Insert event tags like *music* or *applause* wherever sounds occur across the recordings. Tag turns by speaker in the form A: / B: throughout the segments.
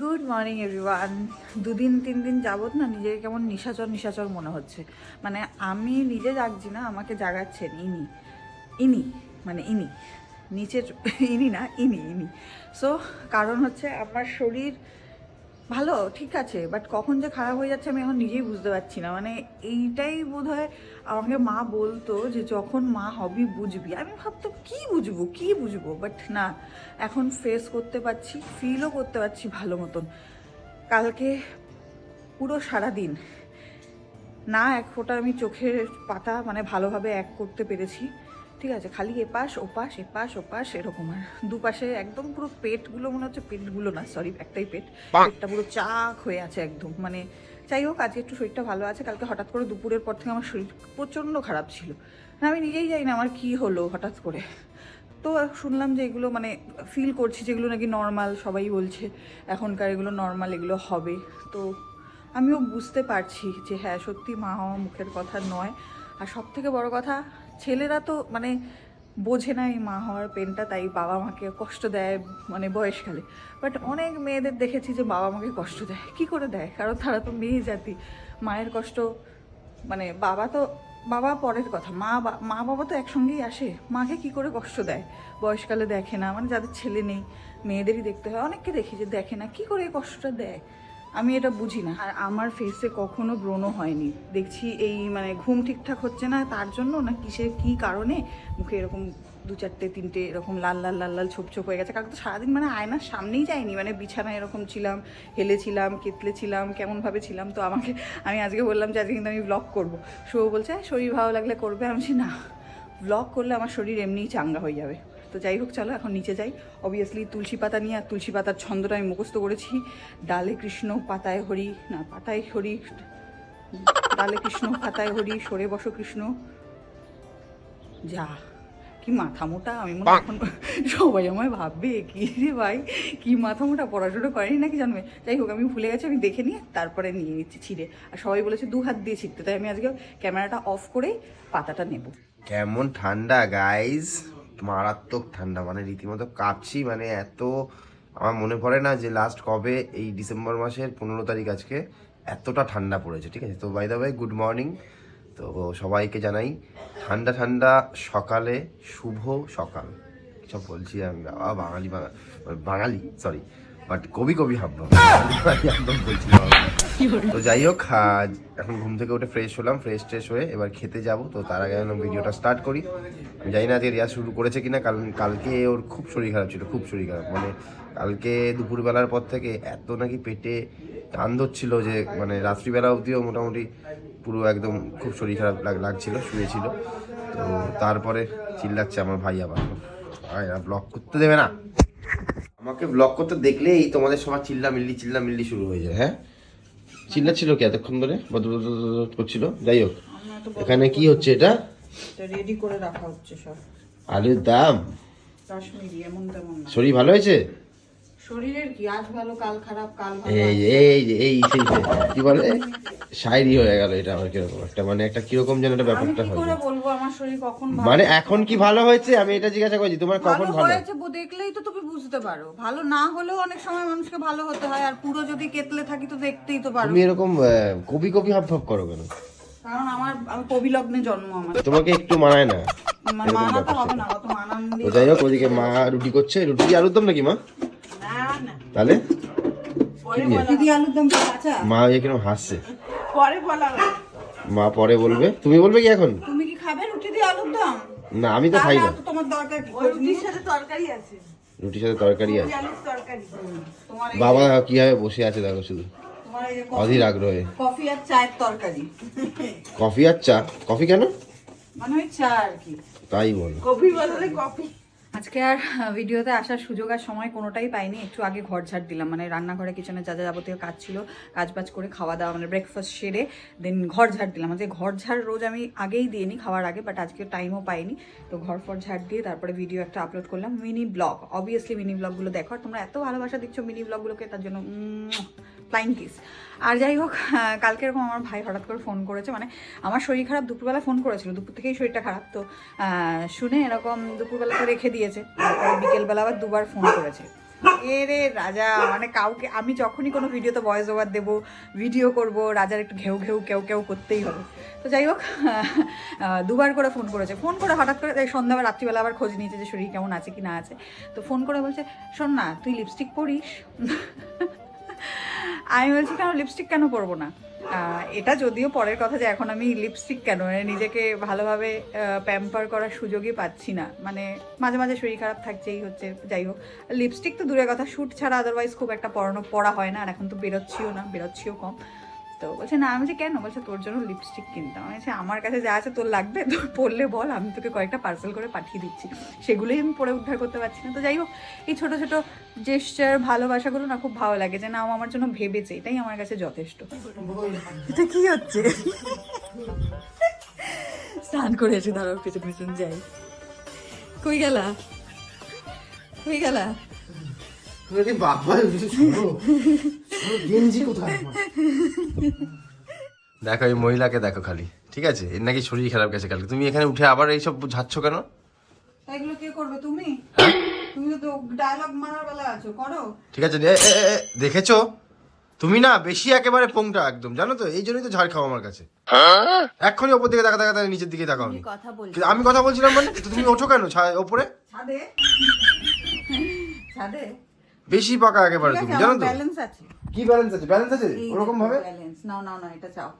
A: Good morning everyone দুদিন, তিন দিন যাবত না নিজেকে কেমন নিশাচর নিশাচর মনে হচ্ছে। মানে আমি নিজে জাগছি না, আমাকে জাগাচ্ছেন ইনি। ইনি মানে ইনি। নিচের ইনি না, ইনি ইনি। সো কারণ হচ্ছে আমার শরীর ভালো, ঠিক আছে বাট কখন যে খারাপ হয়ে যাচ্ছে আমি এখন নিজেই বুঝতে পারছি না। মানে এইটাই বোধ হয় আমাকে মা বলতো যে, যখন মা হবি বুঝবি। আমি ভাবতাম, কি বুঝব কি বুঝব? বাট না, এখন ফেস করতে পারছি ফিলও করতে পারছি ভালো মতন। কালকে পুরো সারাদিন না এক ফোঁটা আমি চোখের পাতা মানে ভালোভাবে এক করতে পেরেছি। ঠিক আছে খালি এপাশ ওপাশ এপাশ ওপাশ এরকম আর। দুপাশে একদম পুরো পেটগুলো মনে হচ্ছে পেটগুলো না সরি একটাই পেট। পেটটা পুরো চাক হয়ে আছে একদম। মানে যাই হোক আজকে একটু শরীরটা ভালো আছে। কালকে হঠাৎ করে দুপুরের পর থেকে আমার শরীর প্রচণ্ড খারাপ ছিল। না আমি নিজেই জানি না আমার কি হলো হঠাৎ করে। তো শুনলাম যে এগুলো মানে ফিল করছি যেগুলো নাকি নর্মাল সবাই বলছে এখনকার এগুলো নর্মাল এগুলো হবে। তো আমিও বুঝতে পারছি যে হ্যাঁ সত্যি মা হওয়া মুখের কথা নয়। আর সব থেকে বড় কথা ছেলেরা তো মানে বোঝে না এই মা হওয়ার পেনটা তাই বাবা মাকে কষ্ট দেয় মানে বয়সকালে। বাট অনেক মেয়েদের দেখেছি যে বাবা মাকে কষ্ট দেয়। কি করে দেয়? কারণ তারা তো মেয়ে জাতি। মায়ের কষ্ট মানে বাবা তো, বাবা পরের কথা। মা মা বাবা তো একসঙ্গেই আসে। মাকে কি করে কষ্ট দেয়? বয়সকালে দেখে না। মানে যাদের ছেলে নেই, মেয়েদেরই দেখতে হয়। অনেককে দেখি যে দেখে না। কি করে কষ্টটা দেয়? আমি এটা বুঝি না। আর আমার ফেসে কখনো ব্রণ হয়নি। দেখছি এই মানে ঘুম ঠিকঠাক হচ্ছে না, তার জন্য না কিসের কি কারণে মুখে এরকম দু চারটে, তিনটে এরকম লাল লাল লাল লাল ছোপ ছোপ হয়ে গেছে। কারণ তো সারাদিন মানে আয়নার সামনেই যায়নি। মানে বিছানায় এরকম ছিলাম, হেলেছিলাম কেতলেছিলাম কেমনভাবে ছিলাম তো আমাকে, আমি আজকে বললাম যে আজকে কিন্তু আমি ব্লগ করব। শুভ বলছে শরীর ভালো লাগলে করবে? আমি না ব্লগ করলে আমার শরীর এমনিই চাঙ্গা হয়ে যাবে। তো যাই হোক, চলো এখন নিচে যাই। অবভিয়াসলি তুলসী পাতা নিয়ে আর তুলসী পাতার ছন্দটা আমি মুখস্থ করেছি। ডালে কৃষ্ণ, পাতায় হরি, না, পাতায় হরি, ডালে কৃষ্ণ, পাতায় হরি, সরে বসো কৃষ্ণ। যা, কি মাথা মোটা, আমি মনে এখন সবাই আমায় ভাববে, কি রে ভাই, কি মাথা মোটা, পড়াশোনা করেনি নাকি জানবে? যাই হোক, আমি ভুলে গেছি, আমি দেখে নিয়ে তারপরে নিয়ে নিচ্ছি ছিঁড়ে। আর সবাই বলেছে দু হাত দিয়ে ছিঁড়তে, তাই আমি আজকে ক্যামেরাটা অফ করেই পাতাটা নেব।
B: কেমন ঠান্ডা গাইজ মারাত্মক ঠান্ডা মানে রীতিমতো কাঁপছি মানে এত, আমার মনে পড়ে না যে লাস্ট কবে এই ডিসেম্বর মাসের পনেরো তারিখ আজকে এতটা ঠান্ডা পড়েছে, ঠিক আছে? তো by the by good morning তো সবাইকে জানাই, ঠান্ডা ঠান্ডা, সকালে শুভ সকাল। সব বলছি আমি বাঙালি বাঙালি সরি বাট কবি কবি হাবভাব একদম বলছি না বাবা। তো যাই হোক আজ এখন ঘুম থেকে উঠে ফ্রেশ হলাম ফ্রেশ ট্রেশ হয়ে এবার খেতে যাব। তো তার আগে যেন ভিডিওটা স্টার্ট করি। আমি জানি না যে রিয়া শুরু করেছে কিনা কারণ কালকে ওর খুব শরীর খারাপ ছিল খুব শরীর খারাপ। মানে কালকে দুপুরবেলার পর থেকে এত নাকি পেটে টান ধরছিল যে মানে রাত্রিবেলা অবধিও মোটামুটি পুরো একদম খুব শরীর খারাপ লাগ- লাগছিল শুয়েছিল। তো তারপরে চিল্লাচ্ছে আমার ভাই আবার। ব্লগ করতে দেবে না। আমাকে ব্লক করতে দেখলেই তোমাদের সবার চিল্লা মিল্লি চিল্লা মিল্লি শুরু হয়ে যায় হ্যাঁ? চিল্লা ছিল কি এতক্ষণ ধরে? করছিল? যাই হোক এখানে কি হচ্ছে এটা?
A: রেডি করে রাখা হচ্ছে সব।
B: আলুর দাম। শরীর ভালো হয়েছে?
A: শরীরের কি? আজ ভালো কাল খারাপ কাল ভালো
B: এই এই এই সেই সেই, কি বলে? শায়রি হয়ে গেল এটা আবার কীরকম একটা মানে একটা কীরকম যেন একটা ব্যাপারটা হয়
A: করে বলব? আমার শরীর কখন ভালো?
B: মানে এখন কি ভালো হয়েছে? আমি এটা জিজ্ঞাসা করছি তোমার কখন
A: ভালো হয়েছে দেখলেই তো তুমি বুঝতে পারো। ভালো না হলেও অনেক সময় মানুষকে ভালো হতে হয় আর পুরো যদি কেতলে থাকি তো দেখতেই তো পারো।
B: তুমি এরকম কবি কবি হাব ভাব করো কেন?
A: কারণ আমার আমি কবি লগ্নে জন্ম আমার।
B: তোমাকে একটু মানায় না
A: মা- মানাতে হবে না অত মানান
B: যাই হোক ওদিকে মা রুটি করছে। রুটি কি আলুর দম নাকি মা? তাহলে?
A: কি
B: মা এখানে হাসছে।
A: পরে বলা
B: মা পরে বলবে। তুমি বলবে কি এখন?
A: তুমি কি খাবে রুটি দিয়ে আলুর দম?
B: না আমি তো খাই না
A: তোমার দরকার কি? রুটির সাথে তরকারি আছে।
B: রুটির সাথে তরকারি আছে। বাবা কীভাবে বসে আছে দেখো শুধু।
A: তোমার এই যে
B: অধীর আগ্রহে।
A: কফি আর চায়ের তরকারি।
B: কফি আর চা? কফি কেন?
A: মানে ওই চা আর কি।
B: তাই বল।
A: কফি বদলে কফি। আজকে আর ভিডিওতে আসার সুযোগ আর সময় কোনোটাই পাইনি। একটু আগে ঘর ঝাড় দিলাম। মানে রান্নাঘরে, কিচেনে যা যা যাবতীয় কাজ ছিল কাজ বাজ করে খাওয়া দাওয়া মানে ব্রেকফাস্ট সেরে দেন ঘর ঝাড় দিলাম। আজকে ঘর ঝাড় রোজ আমি আগেই দিইনি খাওয়ার আগে বাট আজকে টাইমও পাইনি। তো ঘর ফর ঝাড় দিয়ে তারপরে ভিডিও একটা আপলোড করলাম মিনি ব্লগ অবভিয়াসলি মিনি ব্লগগুলো দেখো তোমরা এত ভালোবাসা দিচ্ছ মিনি ব্লগগুলোকে তার জন্য ফ্লাইং কিস আর যাই হোক কালকে এরকম আমার ভাই হঠাৎ করে ফোন করেছে মানে আমার শরীর খারাপ, দুপুরবেলা ফোন করেছিল, দুপুর থেকেই শরীরটা খারাপ, তো শুনে এরকম দুপুরবেলা তো রেখে দিয়েছে, তারপরে বিকেলবেলা আবার দুবার ফোন করেছে। এ রে রাজা মানে কাউকে, আমি যখনই কোনো ভিডিওতে ভয়েস ওভার দেবো ভিডিও করব, রাজার একটু ঘেউ ঘেউ কেউ কেউ করতেই হবে। তো যাই হোক দুবার করে ফোন করেছে। ফোন করে হঠাৎ করে সন্ধ্যাবেলা রাত্রিবেলা আবার খোঁজ নিয়েছে যে শরীর কেমন আছে কি না আছে। তো ফোন করে বলছে, শোন না, তুই লিপস্টিক পরিস। আমি বলছি, কেন লিপস্টিক কেন পরবো না? এটা যদিও পরের কথা যে এখন আমি লিপস্টিক কেন? মানে নিজেকে ভালোভাবে প্যাম্পার করার সুযোগই পাচ্ছি না। মানে মাঝে মাঝে শরীর খারাপ থাকছেই হচ্ছে, যাই হোক। লিপস্টিক তো দূরের কথা শ্যুট ছাড়া আদারওয়াইজ খুব একটা পড়ানো পড়া হয় না। আর এখন তো বেরোচ্ছিও না, বেরোচ্ছিও কম। তো বলছে, না, আমি যে কেন? বলছে, তোর জন্য লিপস্টিক কিনতাম। আমি বলছি, আমার কাছে যা আছে তোর লাগবে, তোর পড়লে বল, আমি তোকে কয়েকটা পার্সেল করে পাঠিয়ে দিচ্ছি। সেগুলোই আমি পরে উদ্ধার করতে পারছি না। তো যাই হোক, এই ছোটো, ছোট জেস্টার ভালোবাসাগুলো না খুব ভালো লাগে যে, না, ও আমার জন্য ভেবেছে। এটাই আমার কাছে যথেষ্ট। এটা কি হচ্ছে? স্নান করে এসে ধরো, পিছন পিছন যাই। কই গেলা? কই গেলা?
B: বাবা গেঞ্জি কোথায়? দেখো এই মহিলাকে দেখো খালি ঠিক আছে? এর নাকি শরীর খারাপ গেছে কালকে। তুমি এখানে উঠে আবার এইসব ঝাচ্ছ কেন?
A: এগুলো কে করবে? তুমি? তুমি তো ডায়লগ মারার বেলা আছো করো।
B: ঠিক আছে এ, এ, এ, দেখেছ? তুমি না বেশি একেবারে পোংটা একদম জানো তো? এই জন্যই তো ঝাড় খাও আমার কাছে। এক্ষুনি ওপর দিকে দেখা দেখা নিচের দিকে তাকাও
A: আমি কথা
B: আমি কথা বলছিলাম মানে তুমি ওঠো কেন? ওপরে?
A: ছাদে? ছাদে?
B: বেশি পাকা একেবারে তুমি জানো তো?
A: ব্যালেন্স আছে।
B: কি ব্যালেন্স আছে? ব্যালেন্স আছে? ওরকম ভাবে
A: ব্যালেন্স নাও নাও নাও এটা চাও।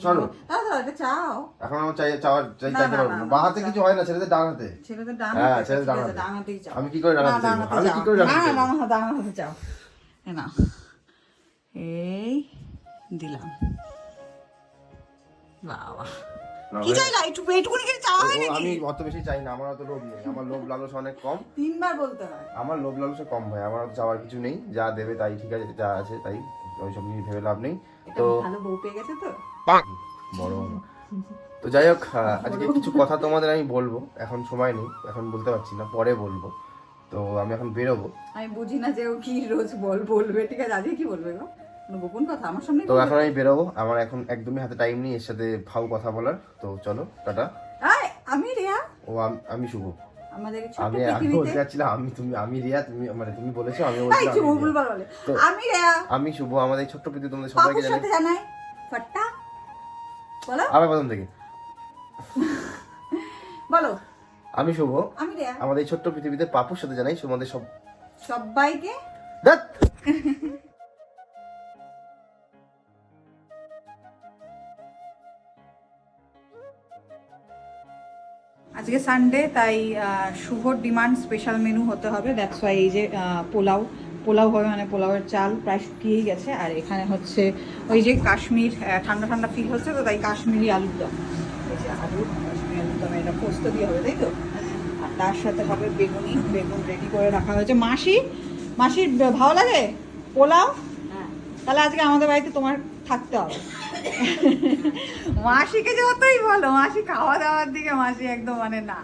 B: চলো।
A: দাও দাও এটা চাও।
B: এখন আমার চাই চাওয়ার চাই
A: না,
B: চাইতে
A: না,
B: পারব
A: না,
B: না
A: না,
B: বা হাতে কিছু হয় না ছেলেদের ডান হাতে।
A: ছেলেদের ডান
B: হ্যাঁ,
A: হাতে
B: ছেলেদের ডান হাতে।
A: ডান হাতেই চাও।
B: আমি কি করে ডান হাতে আমি কি করে ডান
A: না,
B: হাতে
A: না? ডান হাতে- চাও। নাও। এই দিলাম। বাবা।
B: না,
A: কি
B: ভাই,
A: একটু এইটুকুনি করে চাওয়া হয় নাকি?
B: আমি অত বেশি চাই না আমার অত লোভ নেই। আমার লোভ লালস অনেক কম।
A: তিনবার বলতে হয়।
B: আমার লোভ লালসে কম ভাই আমার অত চাওয়ার কিছু নেই। যা দেবে তাই ঠিক আছে যা আছে তাই ওইসব নিয়ে ভেবে লাভ নেই। তো
A: ভালো বউ পেয়ে গেছে তো?
B: বড় তো যাই হোক আজকে কিছু কথা তোমাদের আমি বলব। এখন সময় নেই এখন বলতে পারছি না পরে বলব। তো আমি এখন বেরোবো।
A: আমি বুঝি না যে ও কি রোজ বল বলবে। ঠিক আছে আজকে কি বলবে গো? গোপন কথা? আমার সামনে
B: তো এখন আমি বেরোবো। আমার এখন একদমই হাতে টাইম নেই এর সাথে ফাউ কথা বলার। তো চলো টাটা।
A: আমি রিয়া।
B: ও আম- শুভ।
A: আমাদের ছোট্ট
B: আমি তুমি আমি রিয়া তুমি মানে তুমি বলেছ আমি
A: এই
B: আমি রিয়া। তো-
A: আমি
B: শুভ আমাদের ছোট্ট পৃথিবী তোমাদের সবাইকে
A: পাপুর
B: জানাই
A: সাথে জানাই। ফাট্টা বলো।
B: আবার প্রথম থেকে। *laughs*
A: বলো।
B: আমি শুভ।
A: আমি রিয়া।
B: আমাদের এই ছোট্ট পৃথিবীতে পাপুর সাথে জানাই তোমাদের সব
A: সবাইকে! *laughs* আজকে সানডে তাই শুভর ডিমান্ড স্পেশাল মেনু হতে হবে। দ্যাটস ওয়াই এই যে পোলাও পোলাও হবে মানে পোলাওয়ের চাল প্রায় শুকিয়েই গেছে। আর এখানে হচ্ছে ওই যে কাশ্মীর ঠান্ডা ঠান্ডা ফিল হচ্ছে তো তাই কাশ্মীরি আলুর দম। এই যে আলু কাশ্মীরি আলুর দম এটা পোস্ত দিয়ে হবে তাই তো? আর তার সাথে হবে বেগুনি বেগুন রেডি করে রাখা হয়েছে। মাসি মাসির ভালো লাগে? পোলাও? তাহলে আজকে আমাদের বাড়িতে তোমার থাকতে হবে। মাসিকে যতই বলো মাসি খাওয়া দাওয়ার দিকে মাসি একদম মানে না।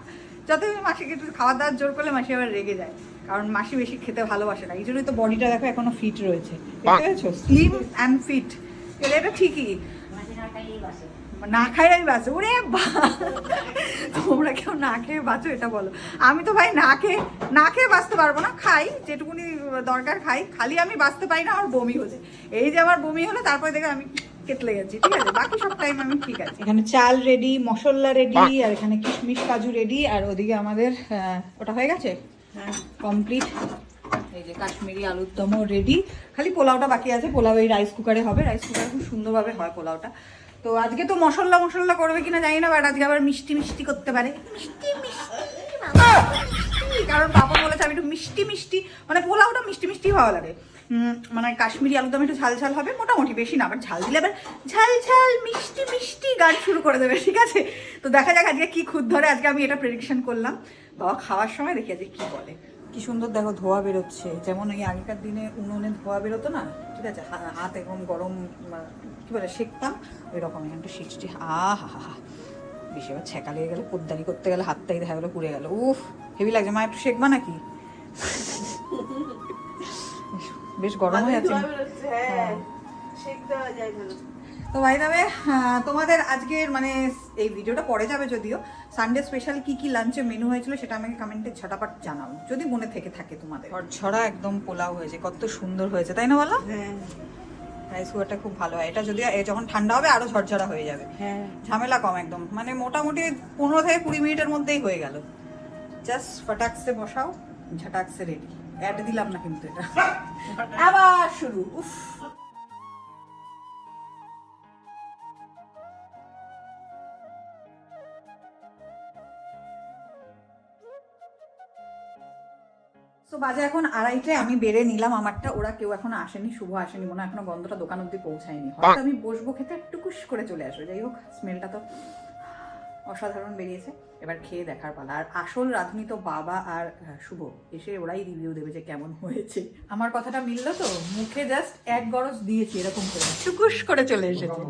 A: যতই মাসিকে একটু খাওয়া দাওয়ার জোর করলে মাসি আবার রেগে যায়। কারণ মাসি বেশি খেতে ভালোবাসে না এই জন্যই তো বডিটা দেখো এখনও ফিট রয়েছে। দেখতে স্লিম অ্যান্ড ফিট এটা ঠিকই। না খাইয়াই বাঁচে। ওরে তোমরা কেউ না খেয়ে বাঁচো এটা বলো। আমি তো ভাই না খেয়ে না খেয়ে বাঁচতে পারব না খাই। যেটুকুনি দরকার খাই। খালি আমি বাঁচতে পারি না আমার বমি হচ্ছে। এই যে আমার বমি হলো তারপরে দেখে আমি কেতলে গেছি ঠিক আছে? বাকি সব টাইম আমি ঠিক আছে। এখানে চাল রেডি মশলা রেডি আর এখানে কিশমিশ কাজু রেডি আর ওদিকে আমাদের আহ, ওটা হয়ে গেছে? কমপ্লিট এই যে কাশ্মীরি আলুর দমও রেডি খালি পোলাওটা বাকি আছে। পোলাও এই রাইস কুকারে হবে। রাইস কুকারে খুব সুন্দরভাবে হয় পোলাওটা। তো আজকে তো মশলা মশলা করবে কিনা জানি না বাট আজকে আবার মিষ্টি মিষ্টি করতে পারে। মিষ্টি মিষ্টি মিষ্টি। কারণ বাবা বলেছে আমি একটু মিষ্টি মিষ্টি মানে পোলাওটা মিষ্টি মিষ্টি ভালো লাগে। মানে কাশ্মীরি আলুদম একটু ঝাল ঝাল হবে, মোটামুটি বেশি না আবার ঝাল দিলে আবার ঝাল ঝাল, মিষ্টি মিষ্টি গান শুরু করে দেবে, ঠিক আছে? তো দেখা যাক আজকে কি খুদ ধরে, আজকে আমি এটা প্রেডিকশন করলাম। বাবা, খাওয়ার সময় দেখি আজকে কি বলে। কি সুন্দর দেখো, ধোয়া বেরোচ্ছে। যেমন ওই আগেকার দিনে উনুনে ধোয়া বেরোতো না, ঠিক আছে? হা- হাত এরকম গরম কি বলে শেখতাম ওই রকম এখানটা শিখছি আ, হা হা হা। বেশি আবার ছ্যাঁকা লেগে গেলে, পোদ্দারি করতে গেলে হাতটাই দেখা গেলো পুড়ে গেল। উফ, হেভি লাগছে। মা, একটু শেখবা নাকি? বেশ গরম হয়ে যাচ্ছে হ্যাঁ। তো ভাই দাবে তোমাদের আজকের মানে এই ভিডিওটা পরে যাবে যদিও সানডে স্পেশাল কি কি লাঞ্চে মেনু হয়েছিল সেটা আমাকে কমেন্টে ছটাপাট জানাও যদি মনে থেকে থাকে তোমাদের। ছড়া একদম পোলাও হয়েছে কত সুন্দর হয়েছে তাই না বলো?
C: হ্যাঁ।
A: রাইস কুকারটা খুব ভালো হয় এটা যদি যখন ঠান্ডা হবে আরও ঝরঝরা হয়ে যাবে।
C: হ্যাঁ।
A: ঝামেলা কম একদম মানে মোটামুটি পনেরো থেকে কুড়ি মিনিটের মধ্যেই হয়ে গেল। জাস্ট ফটাকসে বসাও ঝটাকসে রেডি অ্যাড দিলাম না কিন্তু এটা। আবার শুরু, উফ। তো বাজে এখন আড়াইটায় আমি বেড়ে নিলাম আমারটা। ওরা কেউ এখনও আসেনি, শুভ আসেনি, মনে এখনও গন্ধটা দোকান অব্দি পৌঁছায়নি। হয়তো আমি বসবো খেতে, একটু করে চলে আসবে। যাই হোক স্মেলটা তো অসাধারণ বেরিয়েছে। এবার খেয়ে দেখার পালা। আর আসল রাঁধুনি তো বাবা আর শুভ। এসে ওরাই রিভিউ দেবে যে কেমন হয়েছে। আমার কথাটা মিললো তো? মুখে জাস্ট এক গরজ দিয়েছি এরকম করে। টুকুস করে চলে এসেছে।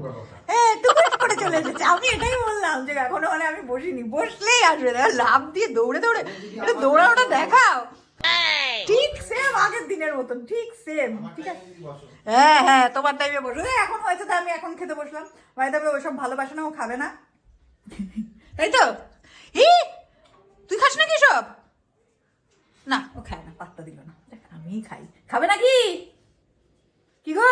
A: হ্যাঁ টুকুস করে চলে এসেছে। আমি এটাই বললাম যে এখনও মানে আমি বসিনি। বসলেই আসবে। লাভ দিয়ে দৌড়ে দৌড়ে এটা দৌড়ানোটা দেখাও। ঠিক সেম আগের দিনের মতন ঠিক সেম ঠিক আছে? হ্যাঁ হ্যাঁ তোমার টাইমে বসো। এখন হয়েছে তো আমি এখন খেতে বসলাম। তবে ওসব ভালোবাসে না ও খাবে না। *laughs* তাই তো? তুই খাস নাকি সব না ও খায় না পাত্তা দিল না। দেখ, আমিই খাই। খাবে নাকি? কি গো?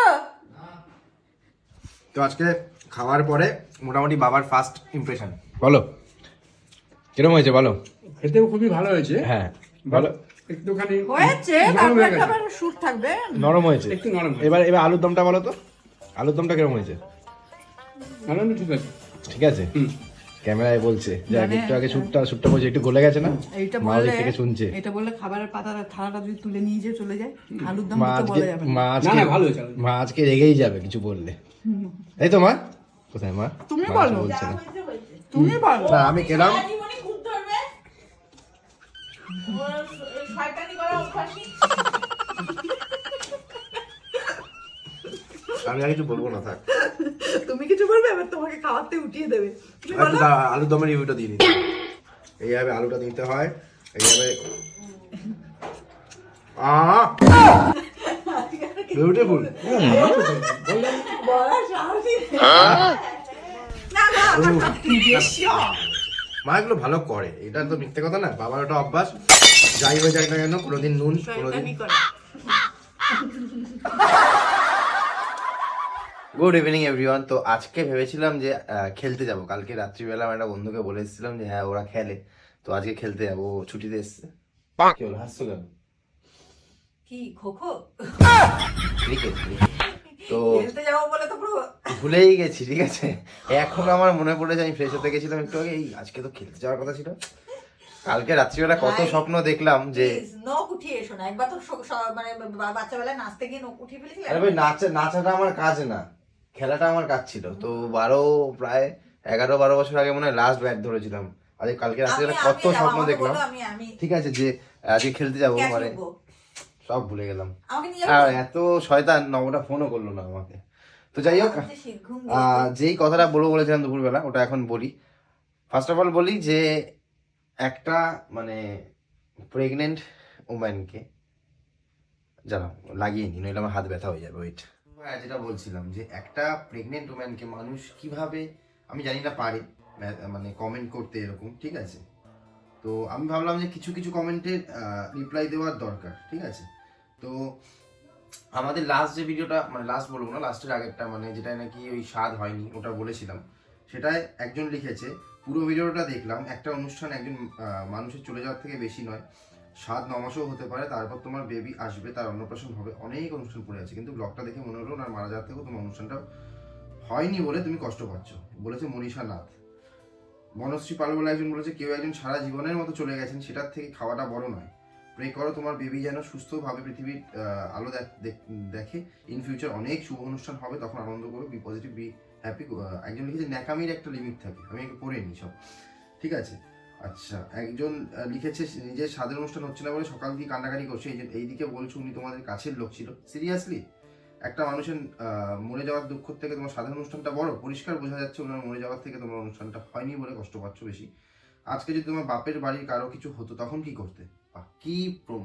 B: তো আজকে খাওয়ার পরে মোটামুটি বাবার ফার্স্ট ইমপ্রেশন বলো। কিরম হয়েছে বলো।
D: খেতেও খুবই ভালো হয়েছে।
B: হ্যাঁ বলো।
D: একটুখানি
A: হয়েছে তারপর
D: হয়ে।
A: আবার সুর থাকবে।
B: নরম হয়েছে?
D: একটু নরম
B: এবার এবার আলুর দমটা বলো তো। আলুর দমটা কিরম হয়েছে
D: ঠিক আছে।
B: ঠিক আছে?
D: হুম।
B: ক্যামেরায় বলছে। যে একটু আগে শুটটা শুটটা বলছে একটু গলে গেছে না?
A: এইটা
B: ওদিক থেকে শুনছে।
A: এটা বললে খাবারের পাতা থালাটা যদি তুলে নিয়ে যে চলে যায় আলুর দম
B: আজকে
A: বলা যাবে না।
B: মা আজকে
D: না ভালো।
B: মা আজকে রেগেই যাবে কিছু বললে। তাই তো মা? কোথায় মা?
A: তুমি বলো।
B: বলছে না।
A: তুমি বলো।
B: না আমি খেলাম। আমি আর কিছু বলব না থাক।
A: তুমি কিছু বলবে? এবার তোমাকে খাওয়াতে উঠিয়ে দেবে। তুমি বলো?
B: আলুর দমের রিভিউটা দিয়ে দিচ্ছি এইভাবে আলুটা দিতে হয় এইভাবে। আহ! বিউটিফুল
A: বেশি
B: মা এগুলো ভালো করে। এটা তো মিথ্যে কথা না বাবার ওটা অভ্যাস। যাই হয়ে যাক না কেন কোনোদিন নুন কোনোদিন গুড ইভিনিং এভরিওয়ান তো আজকে ভেবেছিলাম যে খেলতে যাব। কালকে রাত্রিবেলা আমার একটা বন্ধুকে বলে এসেছিলাম যে হ্যাঁ ওরা খেলে। তো আজকে খেলতে যাব। ছুটিতে এসছে। কি হলো? হাসছো কেন?
A: কি খোখো
B: ক্রিকেট তো
A: খেলতে যাব বলে তো পুরো
B: ভুলেই গেছি ঠিক আছে? এখন আমার মনে পড়েছে আমি ফ্রেশ হতে গেছিলাম একটু আগে। এই আজকে তো খেলতে যাওয়ার কথা ছিল। কালকে রাত্রিবেলা কত স্বপ্ন দেখলাম যে
A: নখ উঠিয়ে এসো না। একবার তো মানে বাচ্চাবেলায় নাচতে গিয়ে নখ উঠিয়ে ফেলেছিলে?
B: আরে ভাই নাচা নাচাটা আমার কাজ না। খেলাটা আমার কাজ ছিল। তো বারো প্রায় এগারো বারো বছর আগে মনে হয় লাস্ট ব্যাট ধরেছিলাম। আজকে কালকে
A: রাত্রে
B: কত স্বপ্ন দেখলাম। ঠিক আছে যে আজকে খেলতে যাব মানে সব ভুলে গেলাম। আর এত শয়তান নবটা ফোনও করল না আমাকে। তো যাই হোক। যেই কথাটা বলব বলেছিলাম দুপুরবেলা ওটা এখন বলি। ফার্স্ট অফ অল বলি যে একটা মানে প্রেগনেন্ট ওম্যানকে জানো লাগিয়ে নি নইলে আমার হাত ব্যথা হয়ে যাবে ওইট হ্যাঁ যেটা বলছিলাম যে একটা প্রেগনেন্ট ওম্যানকে মানুষ কীভাবে, আমি জানি না পারে মানে কমেন্ট করতে এরকম, ঠিক আছে? তো আমি ভাবলাম যে কিছু কিছু কমেন্টের রিপ্লাই দেওয়ার দরকার, ঠিক আছে? তো আমাদের লাস্ট যে ভিডিওটা মানে লাস্ট বলব না লাস্টের আগেরটা মানে যেটা নাকি ওই স্বাদ হয়নি, ওটা বলেছিলাম। সেটায় একজন লিখেছে, পুরো ভিডিওটা দেখলাম, একটা অনুষ্ঠান একজন মানুষের চলে যাওয়ার থেকে বেশি নয়। সাত, ন মাসও হতে পারে, তারপর তোমার বেবি আসবে, তার অন্নপ্রাশন হবে, অনেক অনুষ্ঠান পড়ে আছে। কিন্তু ব্লগটা দেখে মনে হলো ওনার মারা যাওয়ার থেকেও তোমার অনুষ্ঠানটা হয়নি বলে তুমি কষ্ট পাচ্ছ, বলেছে মনীষা নাথ বনশ্রী পাল বলে একজন বলেছে, কেউ একজন সারা জীবনের মতো চলে গেছেন, সেটার থেকে খাওয়াটা বড় নয়। প্রে করো, তোমার বেবি যেন সুস্থভাবে পৃথিবীর আলো দেখ- ইন ফিউচার অনেক শুভ অনুষ্ঠান হবে, তখন আনন্দ করো বি পজিটিভ বি হ্যাপি একজন লিখেছে, ন্যাকামির একটা লিমিট থাকে। আমি একে পড়ে নিই সব। ঠিক আছে? আচ্ছা একজন লিখেছে নিজের স্বাদের অনুষ্ঠান হচ্ছে না বলে সকাল দিয়ে কান্নাকাটি করছে এই যে এইদিকে বলছো উনি তোমাদের কাছের লোক ছিল। সিরিয়াসলি একটা মানুষের মরে যাওয়ার দুঃখ থেকে তোমার সাধারণ অনুষ্ঠানটা বড়? পরিষ্কার বোঝা যাচ্ছে ওনার মরে যাওয়ার থেকে তোমার অনুষ্ঠানটা হয়নি বলে কষ্ট পাচ্ছ বেশি। আজকে যদি তোমার বাপের বাড়ির কারও কিছু হতো তখন কি করতে? বাহ, কি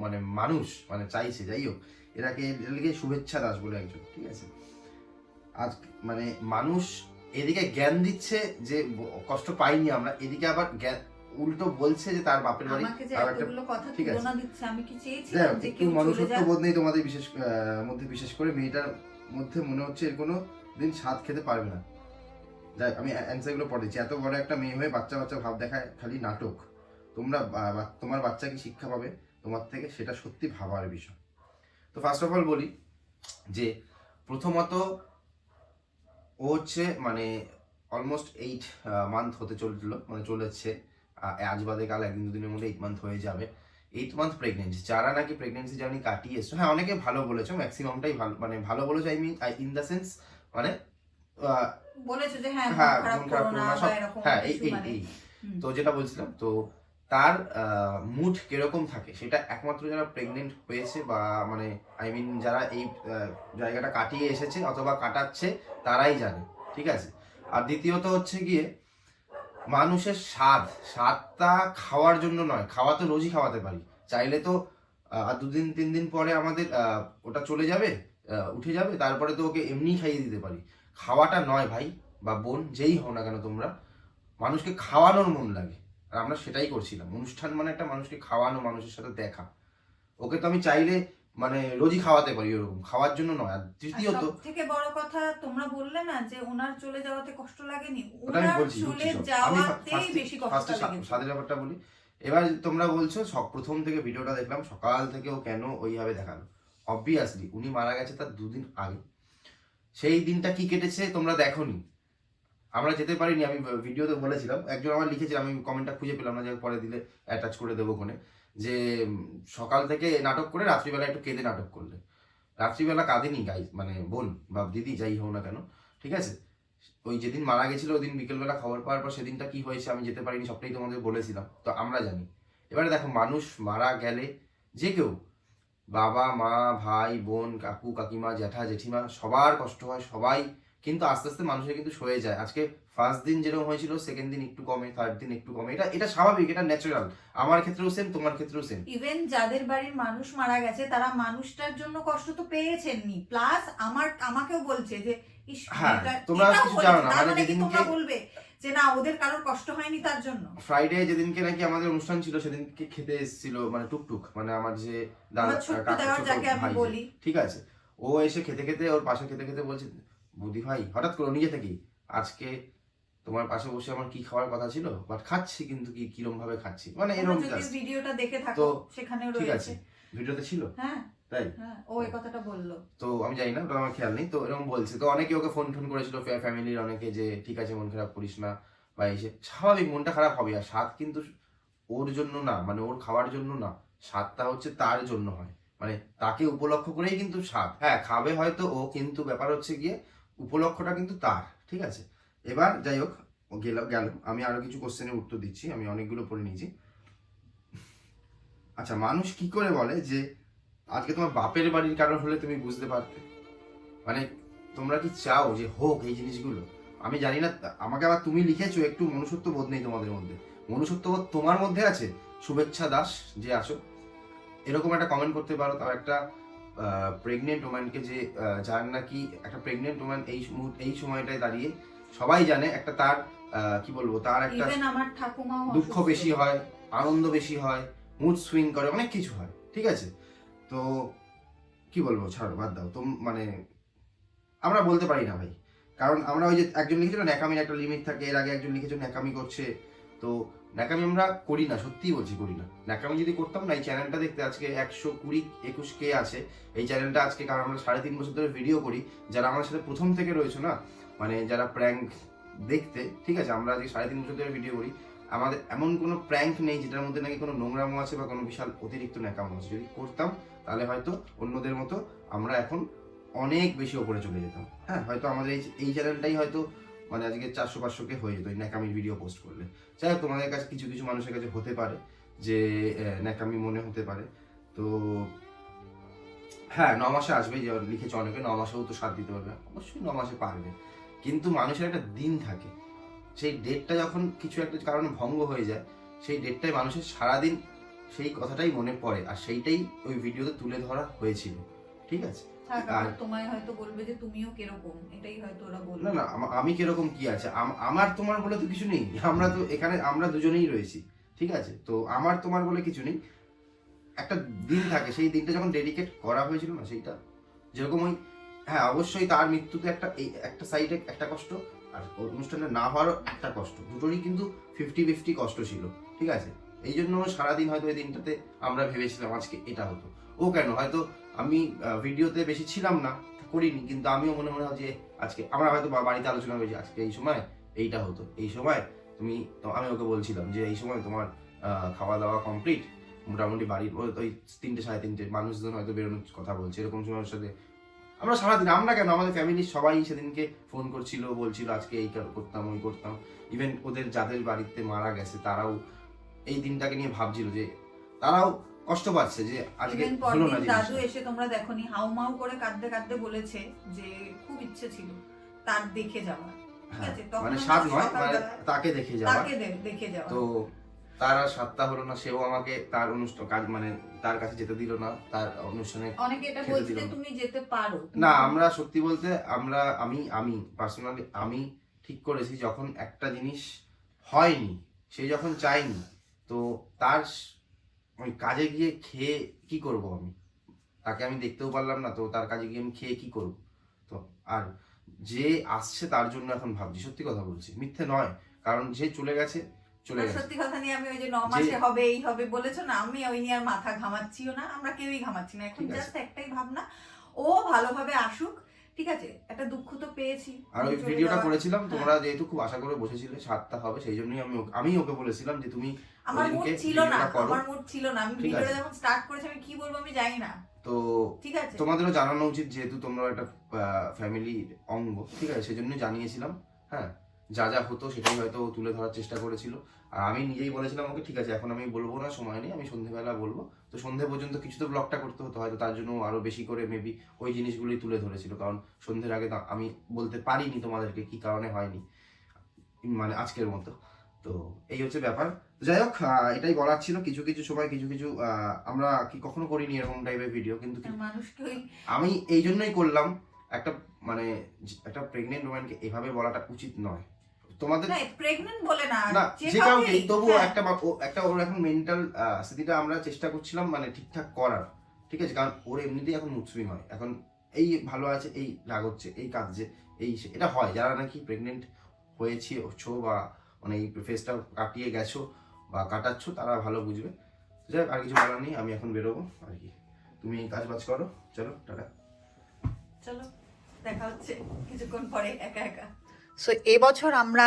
B: মানে মানুষ মানে চাইছে যাই হোক এরাকে এর লিগে শুভেচ্ছা দাস বলে একজন ঠিক আছে? আজ মানে মানুষ এদিকে জ্ঞান দিচ্ছে যে কষ্ট পাইনি আমরা এদিকে আবার জ্ঞান উল্টো বলছে যে তার বাপের বাড়ি তার একটা ঠিক আছে।
A: আমি কি
B: একটু মনুষ্যত্ব বোধ নেই তোমাদের বিশেষ মধ্যে বিশেষ করে। মেয়েটার মধ্যে মনে হচ্ছে এর কোনো দিন স্বাদ খেতে পারবে না। যাই আমি অ্যান্সারগুলো পড়েছি এত বড় একটা মেয়ে হয়ে বাচ্চা বাচ্চা ভাব দেখায় খালি নাটক। তোমরা তোমার বাচ্চা কি শিক্ষা পাবে? তোমার থেকে সেটা সত্যি ভাবার বিষয়। তো ফার্স্ট অফ অল বলি যে প্রথমত ও হচ্ছে মানে অলমোস্ট এইট মান্থ হতে চলছিল মানে চলেছে। আজ বাদে কাল একদিন দুদিনের মধ্যে এইট মান্থ হয়ে যাবে। এইট মান্থ প্রেগনেন্সি যারা নাকি প্রেগনেন্সি জার্নি কাটিয়ে এসছো হ্যাঁ অনেকে ভালো বলেছ ম্যাক্সিমামটাই ভালো মানে ভালো বলেছ I mean in the sense মানে
A: যে হ্যাঁ
B: এই এই
A: মানে।
B: তো যেটা বলছিলাম তো তার মুড কীরকম থাকে সেটা একমাত্র যারা প্রেগনেন্ট হয়েছে বা মানে আই মিন যারা এই জায়গাটা কাটিয়ে এসেছে অথবা কাটাচ্ছে তারাই জানে ঠিক আছে? আর দ্বিতীয়ত হচ্ছে গিয়ে মানুষের স্বাদ, স্বাদটা খাওয়ার জন্য নয়, খাওয়া তো রোজই খাওয়াতে পারি। চাইলে তো আর দুদিন, তিন দিন পরে আমাদের ওটা চলে যাবে উঠে যাবে, তারপরে তো ওকে এমনি খাইয়ে দিতে পারি। খাওয়াটা নয় ভাই, বা বোন, যেই হও না কেন তোমরা, মানুষকে খাওয়ানোর মন লাগে। আর আমরা সেটাই করছিলাম। অনুষ্ঠান মানে একটা মানুষকে খাওয়ানো, মানুষের সাথে দেখা। ওকে তো আমি চাইলে মানে রোজই খাওয়াতে পারি ওরকম। খাওয়ার জন্য নয় আর তৃতীয়ত
A: থেকে বড় কথা তোমরা বললে না যে ওনার চলে যাওয়াতে কষ্ট লাগেনি ওনার চলে যাওয়াতেই বেশি কষ্ট লেগেছে।
B: স্বাদের ব্যাপারটা বলি। এবার তোমরা বলছো সব প্রথম থেকে ভিডিওটা দেখলাম সকাল থেকে ও কেন ওইভাবে দেখাল? অবভিয়াসলি উনি মারা গেছে তার দুদিন আগে। সেই দিনটা কি কেটেছে তোমরা দেখোনি। আমরা যেতে পারিনি আমি ভিডিওতে বলেছিলাম। একজন আমার লিখেছে আমি কমেন্টটা খুঁজে পেলাম না যে পরে দিলে অ্যাটাচ করে দেবো কোনে যে সকাল থেকে নাটক করে রাত্রিবেলা একটু কেঁদে নাটক করলে। রাত্রিবেলা কাঁদেনি গাই মানে বোন, বা দিদি, যাই হোক না কেন, ঠিক আছে? ওই যেদিন মারা গেছিল, ওই দিন বিকেলবেলা খবর পাওয়ার পর সেদিনটা কি হয়েছে আমি যেতে পারিনি, সবটাই তোমাদের বলেছিলাম, তো আমরা জানি। এবারে দেখো, মানুষ মারা গেলে যে কেউ, বাবা, মা, ভাই, বোন, কাকু, কাকিমা, জ্যাঠা, জেঠিমা, সবার কষ্ট হয়, সবাই কিন্তু আস্তে আস্তে মানুষের কিন্তু সয়ে যায়। আজকে ফার্স্ট দিন যেরকম হয়েছিল সেকেন্ড দিন একটু কমে থার্ড দিন একটু কমে। এটা এটা স্বাভাবিক এটা ন্যাচারাল আমার ক্ষেত্রেও সেম তোমার ক্ষেত্রেও সেম
A: ইভেন যাদের বাড়ির মানুষ মারা গেছে তারা মানুষটার জন্য কষ্ট তো পেয়েছেননি প্লাস আমার আমাকেও বলছে যে
B: হ্যাঁ, তোমরা কিছু জানো না, মানে
A: মানে
B: যেদিনকে-
A: তোমরা বলবে যে না ওদের কারোর কষ্ট হয়নি তার জন্য?
B: ফ্রাইডে যেদিনকে নাকি আমাদের অনুষ্ঠান ছিল সেদিনকে খেতে এসেছিল মানে টুকটুক মানে আমার যে দাদা কাকা, ছোট
A: যাকে আমি বলি।
B: ঠিক আছে? ও এসে খেতে খেতে ওর পাশে খেতে খেতে বলছে বুদ্ধি ভাই হঠাৎ করে নিজে থেকেই আজকে তোমার পাশে বসে আমার কি খাওয়ার কথা ছিল? বাট খাচ্ছি কিন্তু কি কিরম ভাবে খাচ্ছি? মানে এরকম
A: ভিডিওটা দেখে থাকো সেখানেও
B: ঠিক আছে। ভিডিওতে ছিল?
A: হ্যাঁ।
B: তাই?
A: হ্যাঁ ও এই কথাটা বলল।
B: তো আমি জানি না ওটা আমার খেয়াল নেই। তো এরকম বলছে। তো অনেকে ওকে ফোন ফোন করেছিল ফ্যামিলির অনেকে যে ঠিক আছে মন খারাপ করিস না। বা এসে স্বাভাবিক মনটা খারাপ হবে। আর স্বাদ কিন্তু ওর জন্য না মানে ওর খাওয়ার জন্য না। স্বাদটা হচ্ছে তার জন্য হয়। মানে তাকে উপলক্ষ করেই কিন্তু স্বাদ। হ্যাঁ খাবে হয়তো ও কিন্তু ব্যাপার হচ্ছে গিয়ে উপলক্ষটা কিন্তু তার, ঠিক আছে? এবার যাই হোক, গেল গেল। আমি আরও কিছু কোশ্চেনের উত্তর দিচ্ছি, আমি অনেকগুলো পড়ে নিয়েছি। আচ্ছা মানুষ কি করে বলে যে, আজকে তোমার বাপের বাড়ির কারণ হলে তুমি বুঝতে পারতে? মানে তোমরা কি চাও যে হোক এই জিনিসগুলো? আমি জানি না, আমাকে আবার তুমি লিখেছো, একটু মনুষ্যত্ব বোধ নেই তোমাদের মধ্যে। মনুষ্যত্ব বোধ তোমার মধ্যে আছে? শুভেচ্ছা দাস, যে আছো এরকম একটা কমেন্ট করতে পারো, তাও একটা প্রেগনেন্ট ওম্যানকে যে যার নাকি একটা প্রেগনেন্ট ওম্যান এই এই সময়টায় দাঁড়িয়ে সবাই জানে একটা তার কি বলব তার একটা দুঃখ বেশি হয় আনন্দ বেশি হয় মুড সুইং করে অনেক কিছু হয় ঠিক আছে? তো কি বলব ছাড়ো বাদ দাও। তো মানে আমরা বলতে পারি না ভাই। কারণ আমরা ওই যে একজন লিখেছিল ন্যাকামির একটা লিমিট থাকে এর আগে একজন লিখেছিল ন্যাকামি করছে। তো ন্যাকামি আমরা করি না, সত্যিই বলছি করি না। ন্যাকামি যদি করতাম না, এই চ্যানেলটা দেখতে আজকে একশো কুড়ি, একুশ কে আছে, এই চ্যানেলটা আজকে কারণ আমরা সাড়ে তিন বছর ধরে ভিডিও করি, যারা আমার সাথে প্রথম থেকে রয়েছে না মানে যারা প্র্যাঙ্ক দেখতে, ঠিক আছে, আমরা আজকে সাড়ে তিন বছর ধরে ভিডিও করি, আমাদের এমন কোনো প্র্যাঙ্ক নেই যেটার মধ্যে নাকি কোনো নোংরামো আছে বা কোনো বিশাল অতিরিক্ত ন্যাকামো আছে। যদি করতাম, তাহলে হয়তো অন্যদের মতো আমরা এখন অনেক বেশি ওপরে চলে যেতাম। হ্যাঁ হয়তো আমাদের এই এই চ্যানেলটাই হয়তো মানে আজকে চারশো পাঁচশো কে হয়ে যেত ন্যাকামির ভিডিও পোস্ট করলে। যাই হোক, তোমাদের কাছে কিছু কিছু মানুষের কাছে হতে পারে যে ন্যাকামি মনে হতে পারে। তো হ্যাঁ ন মাসে আসবে, যে লিখেছে অনেকে ন মাসেও তো সাথ দিতে পারবে। অবশ্যই ন মাসে পারবে। কিন্তু মানুষের একটা দিন থাকে। সেই ডেটটা যখন কিছু একটা কারণে ভঙ্গ হয়ে যায়, সেই ডেটটাই মানুষের সারাদিন সেই কথাটাই মনে পড়ে। আর সেইটাই ওই ভিডিওতে তুলে ধরা হয়েছিল। ঠিক আছে?
A: তোমায় হয়তো বলবে যে তুমিও কীরকম? এটাই হয়তো ওরা বলবে।
B: না না আমি কীরকম কি আছে? আমার তোমার বলে তো কিছু নেই। আমরা তো এখানে আমরা দুজনেই রয়েছি ঠিক আছে? তো আমার তোমার বলে কিছু নেই। একটা দিন থাকে সেই দিনটা যখন ডেডিকেট করা হয়েছিল না সেইটা যেরকম ওই হ্যাঁ অবশ্যই তার মৃত্যুতে একটা এই একটা সাইডে একটা কষ্ট আর অনুষ্ঠানটা না হওয়ারও একটা কষ্ট। দুটোরই কিন্তু ফিফটি ফিফটি কষ্ট ছিল ঠিক আছে? এই জন্য সারাদিন হয়তো এই দিনটাতে আমরা ভেবেছিলাম আজকে এটা হতো। ও কেন? হয়তো আমি ভিডিওতে বেশি ছিলাম না, করিনি, কিন্তু আমিও মনে মনে যে আজকে, আমরা হয়তো বাড়িতে আলোচনা করেছি, আজকে এই সময় এইটা হতো। এই সময় তুমি আমি ওকে বলছিলাম যে এই সময় তোমার খাওয়া দাওয়া কমপ্লিট মোটামুটি বাড়ির ওই তিনটে, সাড়ে তিনটে, মানুষজন হয়তো বেরোনোর কথা বলছে, এরকম সময় সাথে। আমরা সারাদিন, আমরা কেন? আমাদের ফ্যামিলির সবাই সেদিনকে ফোন করছিল, বলছিল, আজকে এই করতাম, ওই করতাম। ইভেন ওদের যাদের বাড়িতে মারা গেছে, তারাও এই দিনটাকে নিয়ে ভাবছিল যে, তারাও কষ্ট পাচ্ছে যে আজকে হলো না
A: দাদু এসে তোমরা দেখোনি হাউমাউ করে কাঁদতে কাঁদতে বলেছে যে খুব ইচ্ছে ছিল তার দেখে যাওয়া ঠিক
B: হ্যাঁ,
A: আছে?
B: মানে স্বাদ নয় মানে তাকে দেখে যাওয়া
A: তাকে দেখে যাওয়া
B: তো তার আর সাতটা হলো না সেও আমাকে তার অনুষ্ঠান কাজ মানে তার কাছে যেতে দিল না তার অনুষ্ঠানে
A: অনেকে এটা বলছে তুমি যেতে পারো
B: না আমরা সত্যি বলতে আমরা আমি আমি পার্সোনালি আমি ঠিক করেছি যখন একটা জিনিস হয়নি সে যখন চাইনি তো তার ওই কাজে গিয়ে খেয়ে কি করব আমি? তাকে আমি দেখতেও পারলাম না তো তার কাজে গিয়ে আমি খেয়ে কি করব? তো আর যে আসছে তার জন্য এখন ভাবছি সত্যি কথা বলছি মিথ্যে নয় কারণ যে চলে গেছে চলে গেছে।
A: সত্যি কথা নিয়ে আমি ওই যে ন মাসে হবে এই হবে বলেছ না আমি ওই নিয়ে আর মাথা ঘামাচ্ছিও না আমরা কেউই ঘামাচ্ছি না এখন জাস্ট একটাই ভাবনা ও ভালোভাবে আসুক ঠিক আছে একটা দুঃখ তো পেয়েছি।
B: আর ওই ভিডিওটা করেছিলাম
A: হ্যাঁ।
B: তোমরা যেহেতু খুব আশা করে বসেছিলে সাতটা হবে সেই জন্যই আমি আমি ওকে বলেছিলাম যে তুমি
A: আমার মুড ছিল না আমার মুড ছিল না। আমি ভিডিওটা যখন স্টার্ট করেছি আমি কি বলব আমি জানি না।
B: তো
A: ঠিক আছে।
B: তোমাদেরও জানানো উচিত যেহেতু তোমরা একটা ফ্যামিলির অঙ্গ ঠিক আছে? সেজন্য জানিয়েছিলাম হ্যাঁ? যা যা হতো সেটাই হয়তো তুলে ধরার চেষ্টা করেছিল। আর আমি নিজেই বলেছিলাম ওকে ঠিক আছে এখন আমি বলব না সময় নেই আমি সন্ধেবেলা বলব। তো সন্ধে পর্যন্ত কিছু তো ব্লগটা করতে হতো হয়তো তার জন্য আরও বেশি করে মেবি ওই জিনিসগুলোই তুলে ধরেছিল। কারণ সন্ধ্যের আগে আমি বলতে পারিনি তোমাদেরকে কি কারণে হয়নি মানে আজকের মতো। তো এই হচ্ছে ব্যাপার। যাই হোক এটাই বলার ছিল। কিছু কিছু সময় কিছু কিছু আমরা কি কখনো করিনি এরকম টাইপের ভিডিও কিন্তু আমি এই জন্যই করলাম একটা মানে একটা প্রেগনেন্ট ওম্যানকে এভাবে বলাটা উচিত নয়। তোমাদের
A: না বলে না
B: না
A: যে
B: যে কাউকে তবুও
A: হ্যাঁ।
B: একটা একটা ওর এখন মেন্টাল স্থিতিটা আমরা চেষ্টা করছিলাম মানে ঠিকঠাক করার। ঠিক আছে? কারণ ওর এমনিতেই এখন মুসলিম হয়। এখন এই ভালো আছে এই রাগ হচ্ছে এই কাঁদছে এই এটা হয়। যারা নাকি প্রেগনেন্ট হয়েছে হচ্ছো বা মানে এই ফেসটা কাটিয়ে গেছো বা কাটাচ্ছ তারা ভালো বুঝবে। যাই হোক, আর কিছু বলার নেই আমি এখন বেরোবো আর কি। তুমি কাজ বাজ করো চলো টাটা।
A: চলো দেখা হচ্ছে কিছুক্ষণ পরে একা একা। সো এবছর আমরা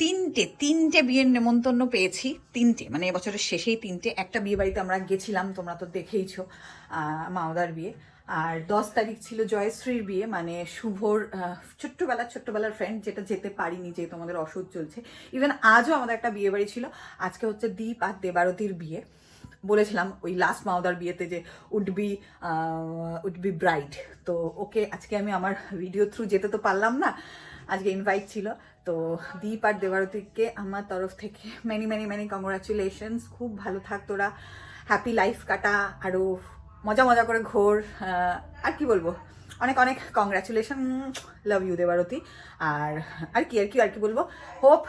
A: তিনটে তিনটে বিয়ের নেমন্তন্ন পেয়েছি তিনটে মানে এবছরের শেষেই তিনটে। একটা বিয়ে বাড়িতে আমরা গেছিলাম তোমরা তো দেখেইছো মাওদার বিয়ে। আর দশ তারিখ ছিল জয়শ্রীর বিয়ে মানে শুভর আহ, ছোট্টবেলার ফ্রেন্ড যেটা যেতে পারিনি যেহেতু আমাদের অসুখ চলছে। ইভেন আজও আমাদের একটা বিয়ে বাড়ি ছিল। আজকে হচ্ছে দীপ আর দেবারতির বিয়ে। বলেছিলাম ওই লাস্ট মাওদার বিয়েতে যে would be would be bride. তো ওকে আজকে আমি আমার ভিডিও থ্রু যেতে তো পারলাম না আজকে ইনভাইট ছিল। তো দীপ আর দেবারতীকে আমার তরফ থেকে মেনি মেনি মেনি কংগ্রাচুলেশনস খুব ভালো থাক তোরা। হ্যাপি লাইফ কাটা। আরও মজা মজা করে ঘোর আর কি বলব? অনেক অনেক কংগ্রাচুলেশন লাভ ইউ দেবারতি। আর আর কি আর কি আর কি বলব? হোপ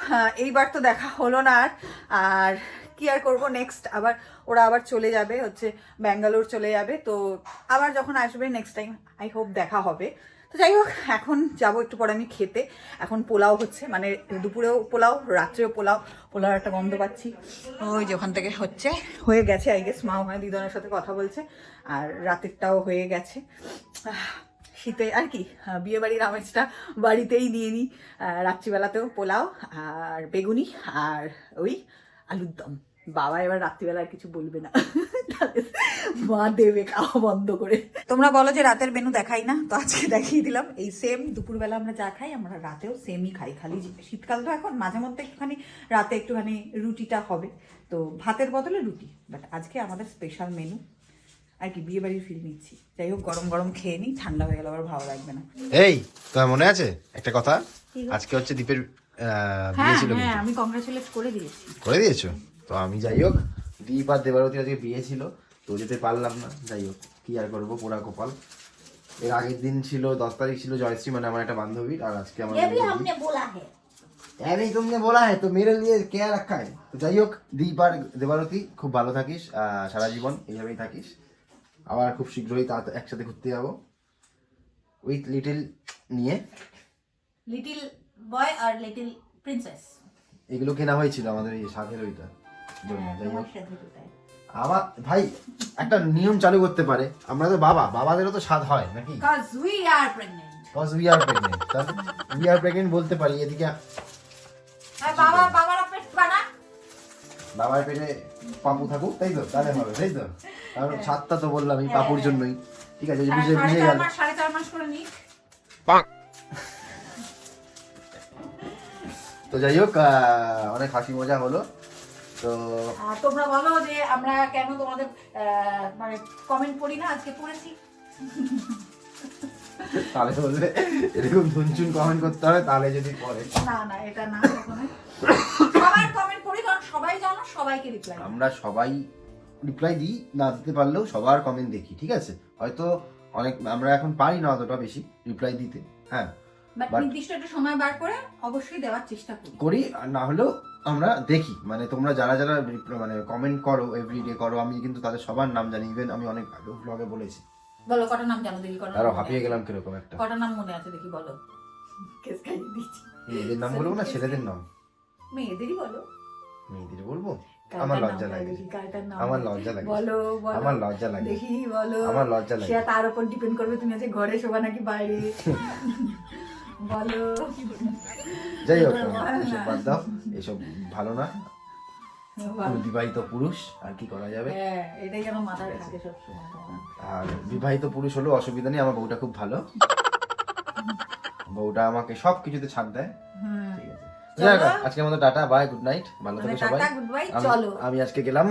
A: এইবার তো দেখা হলো না আর। আর কি আর করব নেক্সট আবার ওরা আবার চলে যাবে, হচ্ছে ব্যাঙ্গালোর চলে যাবে। তো আবার যখন আসবে নেক্সট টাইম আই হোপ দেখা হবে। তো যাই হোক, এখন যাব একটু পরে আমি খেতে। এখন পোলাও হচ্ছে মানে দুপুরেও পোলাও, রাত্রেও পোলাও। পোলাও একটা গন্ধ পাচ্ছি। ওই যে ওখান থেকে হচ্ছে, হয়ে গেছে আই গেস মা ওখানে দিদনের সাথে কথা বলছে, আর রাতেরটাও হয়ে গেছে। শীতে, আর কি বিয়ে বাড়ির আমেজটা বাড়িতেই নিয়ে নিই রাত্রিবেলাতেও পোলাও, আর বেগুনি, আর ওই আলুর দম। বাবা এবার রাত্রিবেলা আর কিছু বলবে না। মা দেবে খাওয়া বন্ধ করে। তোমরা বলো যে রাতের মেনু দেখাই না তো আজকে দেখিয়ে দিলাম। এই সেম দুপুরবেলা আমরা যা খাই আমরা রাতেও সেমই খাই। খালি শীতকাল তো এখন মাঝে মধ্যে একটুখানি রাতে একটুখানি রুটিটা হবে। তো ভাতের বদলে রুটি। বাট আজকে আমাদের স্পেশাল মেনু আর কি বিয়ে বাড়ির ফিল নিচ্ছি। যাই হোক গরম গরম খেয়ে নিই ঠান্ডা হয়ে গেলে আবার ভালো লাগবে না।
B: এই তোমার মনে আছে? একটা কথা? আজকে হচ্ছে দীপের বিয়ে
A: হ্যাঁ
B: ছিল
A: হ্যাঁ আমি কংগ্রাচুলেট করে দিয়েছি।
B: করে দিয়েছ? তো আমি যাই হোক দীপ আর দেবারতী আজকে বিয়ে ছিল তো যেতে পারলাম না যাই হোক কি আর করবো পোড়া কপাল এর আগের দিন ছিল দশ তারিখ ছিল জয়শ্রী মানে আমার একটা বান্ধবী আর আজকে আমার
A: ये भी
B: বন্ধু।
A: हमने बोला है
B: अरे तुमने बोला है तो मेरे लिए क्या रखा है তো যাই হোক দীপ আর দেবারতী খুব ভালো থাকিস আহ, সারা জীবন এইভাবেই থাকিস আবার খুব শীঘ্রই তা একসাথে ঘুরতে যাবো উইথ লিটিল নিয়ে
A: लिटिल बॉय और लिटिल प्रिंसेस
B: এগুলো কেনা হয়েছিল আমাদের এই সাথের ওইটা জন্য যাই হোক আমার ভাই একটা নিয়ম চালু করতে পারে। আমরা তো বাবা বাবাদেরও তো স্বাদ হয় নাকি?
A: Because we are pregnant.
B: Cause we are pregnant we are pregnant বলতে পারি এদিকে
A: আর বাবা বাবারা পেট বানা।
B: বাবার পেটে পাপু থাকুক তাই তো? তাহলে হবে তাই তো? কারণ সাতটা তো বললাম এই পাপুর জন্যই। ঠিক আছে বুঝে বুঝে গেল।
A: সাড়ে চার মাস করে নিক।
B: তো যাই হোক অনেক হাসি মজা হলো। তো
A: তোমরা বলো যে আমরা কেন তোমাদের মানে কমেন্ট পড়ি না আজকে পড়েছি
B: তাহলে বলবে এরকম ধুনচুন কমেন্ট করতে হবে তাহলে যদি পরে
A: না না এটা না সবার কমেন্ট পড়ি কারণ সবাই জানো সবাইকে রিপ্লাই
B: আমরা সবাই রিপ্লাই দিই না দিতে পারলেও সবার কমেন্ট দেখি ঠিক আছে? হয়তো অনেক আমরা এখন পারি না অতটা বেশি রিপ্লাই দিতে হ্যাঁ।
A: নির্দিষ্ট একটা সময় বার করে অবশ্যই দেওয়ার চেষ্টা করি।
B: করি আর না হলেও আমরা দেখি। মানে তোমরা যারা যারা মানে কমেন্ট করো এভরিডে করো আমি কিন্তু তাদের সবার নাম জানি। ইভেন আমি অনেক ব্লগে বলেছি।
A: বলো কটা নাম জানো দেখি কটা মনে
B: হাঁপিয়ে? গেলাম কীরকম একটা।
A: কটা নাম মনে আছে দেখি বলো। কেস খাইয়ে দিচ্ছি।
B: মেয়েদের নাম বলব না ছেলেদের নাম?
A: মেয়েদেরই বলো।
B: মেয়েদের বলব? আমার লজ্জা লাগে।
A: দেখি, কারটার নাম
B: আমার লজ্জা লাগে।
A: বলো বলো।
B: আমার লজ্জা লাগে।
A: দেখি বলো।
B: আমার লজ্জা লাগে।
A: সেটা তার উপর ডিপেন্ড করবে তুমি আজকে ঘরে শোবা নাকি বাইরে? *laughs* বলো।
B: যাই হোক এসব বাদ দাও এসব ভালো না। বিবাহিত পুরুষ আর কি করা যাবে?
A: হ্যাঁ থাকে।
B: আর বিবাহিত পুরুষ হলেও অসুবিধা নেই আমার বউটা খুব ভালো। বউটা আমাকে সব কিছুতে ছাড় দেয়।
A: হুম
B: ঠিক আছে। আজকের মতো টাটা বাই গুড নাইট ভালো
A: মানে
B: সবাই। আমি আজকে গেলাম।